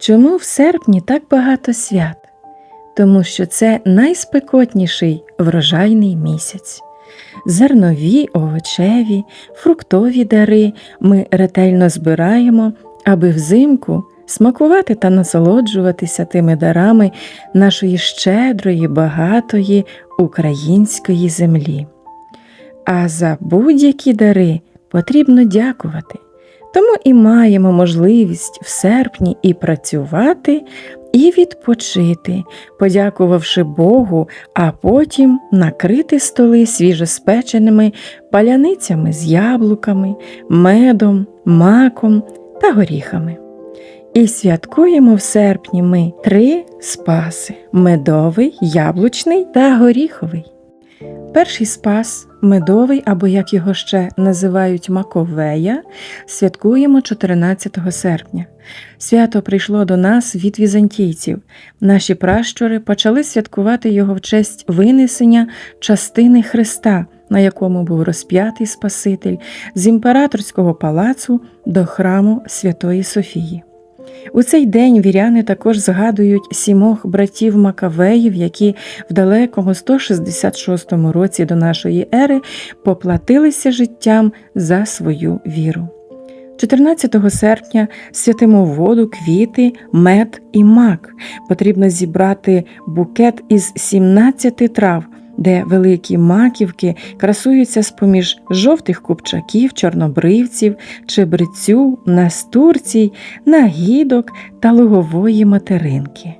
Чому в серпні так багато свят? Тому що це найспекотніший врожайний місяць. Зернові, овочеві, фруктові дари ми ретельно збираємо, аби взимку смакувати та насолоджуватися тими дарами нашої щедрої, багатої української землі. А за будь-які дари потрібно дякувати. Тому і маємо можливість в серпні і працювати, і відпочити, подякувавши Богу, а потім накрити столи свіжоспеченими паляницями з яблуками, медом, маком та горіхами. І святкуємо в серпні ми три спаси медовий, яблучний та горіховий. Перший спас, медовий, або як його ще називають Маковея, святкуємо 14 серпня. Свято прийшло до нас від візантійців. Наші пращури почали святкувати його в честь винесення частини Христа, на якому був розп'ятий Спаситель, з імператорського палацу до храму Святої Софії. У цей день віряни також згадують сімох братів Макавеїв, які в далекому 166 році до нашої ери поплатилися життям за свою віру. 14 серпня святимо воду, квіти, мед і мак. Потрібно зібрати букет із 17 трав, де великі маківки красуються з-поміж жовтих купчаків, чорнобривців, чебрецю, настурцій, нагідок та лугової материнки.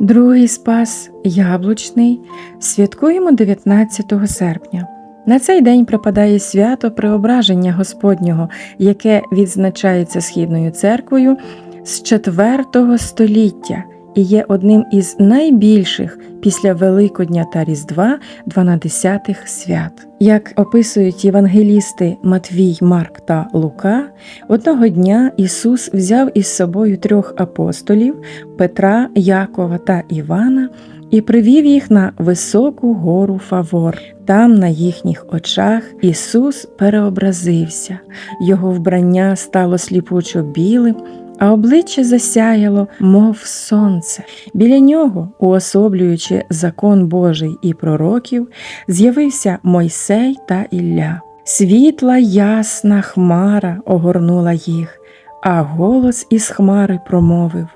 Другий спас яблучний святкуємо 19 серпня. На цей день припадає свято Преображення Господнього, яке відзначається Східною церквою з IV століття і є одним із найбільших після Великодня та Різдва дванадесятих свят. Як описують євангелісти Матвій, Марк та Лука, одного дня Ісус взяв із собою трьох апостолів Петра, Якова та Івана. І привів їх на високу гору Фавор. Там, на їхніх очах, Ісус переобразився, Його вбрання стало сліпучо білим, а обличчя засяяло, мов сонце. Біля нього, уособлюючи закон Божий і пророків, з'явився Мойсей та Ілля. Світла ясна хмара огорнула їх, а голос із хмари промовив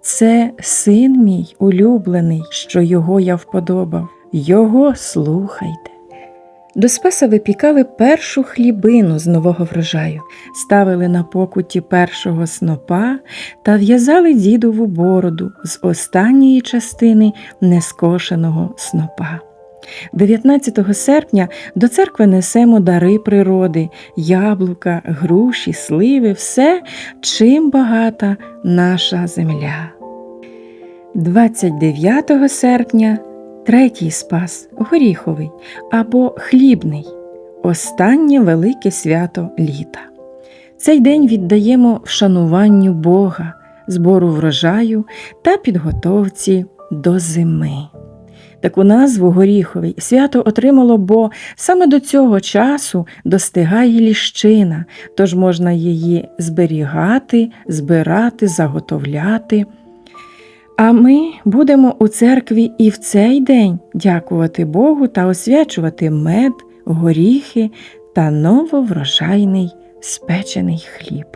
Це син мій улюблений, що його я вподобав, його слухайте. До Спаса випікали першу хлібину з нового врожаю, ставили на покуті першого снопа та в'язали дідову бороду з останньої частини нескошеного снопа. 19 серпня до церкви несемо дари природи, яблука, груші, сливи, все, чим багата наша земля. 29 серпня Третій спас горіховий або хлібний, останнє велике свято літа. Цей день віддаємо вшануванню Бога, збору врожаю та підготовці до зими. Таку назву горіховий свято отримало, бо саме до цього часу достигає ліщина, тож можна її зберігати, збирати, заготовляти. А ми будемо у церкві і в цей день дякувати Богу та освячувати мед, горіхи та нововрожайний спечений хліб.